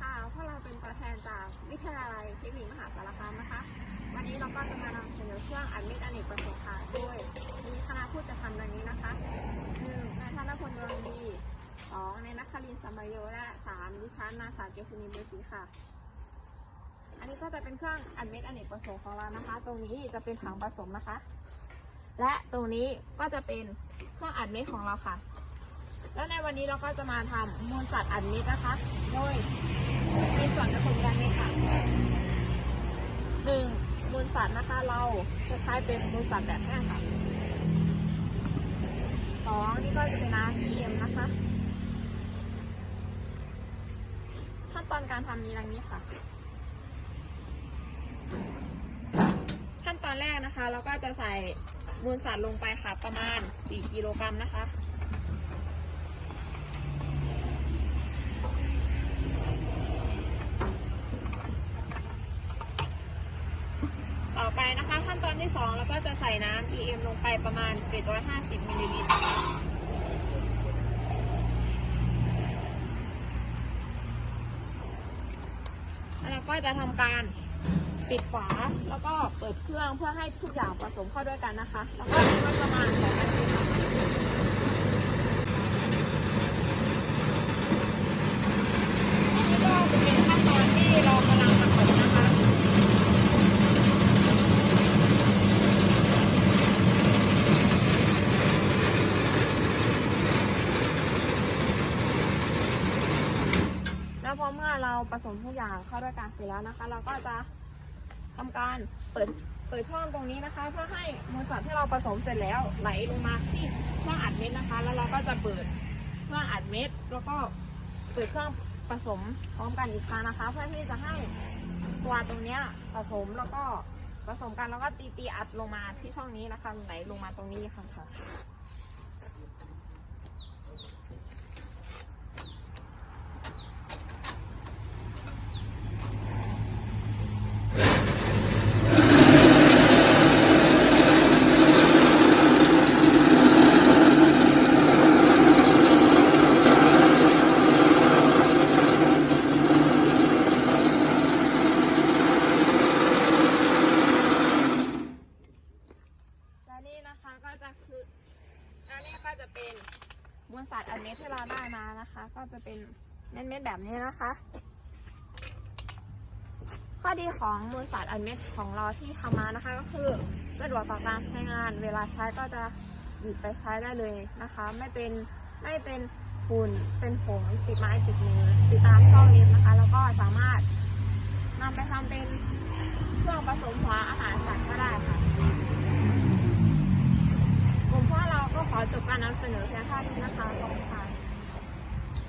ค่ะ พวกเราเป็นตัวแทนจากวิทยาลัยเทคนิคมหาสารคามนะคะ วันนี้เราก็จะมานำเสนอเครื่องอัดเม็ดอเนกประสงค์ค่ะโดยมีคณะผู้จัดทำดังนี้นะคะหนึ่งนายธนพลดวงดีสองนายนักคลินทร์สัมบโยและสามดิฉันนาสาวเกษณีเบอร์สีค่ะ อันนี้ก็จะเป็นเครื่องอัดเม็ดอเนกประสงค์ของเรานะคะ ตรงนี้จะเป็นถังผสมนะคะ และตรงนี้ก็จะเป็นเครื่องอัดเม็ดของเราค่ะ แล้วในวันนี้เราก็จะมาทำมูลสัตว์อัดเม็ดนะคะ โดยมีส่วนผสมดังนี้ค่ะหนึ่งมูลสัตว์นะคะ เราจะใช้เป็นมูลสัตว์แบบแห้งค่ะสองนี่ก็จะเป็นน้ำ EM นะคะ ขั้นตอนการทำมีดังนี้ค่ะ ขั้นตอนแรกนะคะ เราก็จะใส่มูลสัตว์ลงไปค่ะประมาณ 4 กิโลกรัมนะคะ ต่อไป นะคะ ขั้นตอนที่2เราก็จะใส่น้ำ EM ลงไปประมาณ 750มิลลิลิตรแล้วก็จะทำการปิดฝาแล้วก็เปิดเครื่องเพื่อให้ทุกอย่างผสมเข้าด้วยกันนะคะ แล้วก็ทิ้งไว้ประมาณ2นาทีค่ะอันนี้ก็จะเป็นขั้นตอนที่เรากำลังผสมนะคะ แล้วพอ เราผสมทุกอย่างเข้าด้วยกันเสร็จแล้วนะคะ เราก็จะทำการเปิดเปิดช่องตรงนี้นะคะ เพื่อให้มูลสัตว์ที่เราผสมเสร็จแล้วไหลลงมาที่เครื่องอัดเม็ดนะคะ แล้วเราก็จะเปิดเครื่องอัดเม็ดแล้วก็เปิดเครื่องผสมพร้อมกันอีกครั้งนะคะ เพื่อที่จะให้ตัวตรงเนี้ยผสมแล้วก็ผสมกันแล้วก็ตีตีอัดลงมาที่ช่องนี้นะคะไหลลงมาตรงนี้ค่ะค่ะ และนี่นะคะก็จะคือและนี่ก็จะเป็นมูลสัตว์อันเม็ดที่เราได้มานะคะ ก็จะเป็นเม็ดๆแบบนี้นะคะ ข้อดีของมูลสัตว์อันเม็ดของเราที่ทำมานะคะ ก็คือสะดวกต่อการใช้งาน เวลาใช้ก็จะหยิบไปใช้ได้เลยนะคะ ไม่เป็นไม่เป็นฝุ่นเป็นผงติดไม้ติดมือติดตามซอกเล็บนะคะ แล้วก็สามารถ 先看。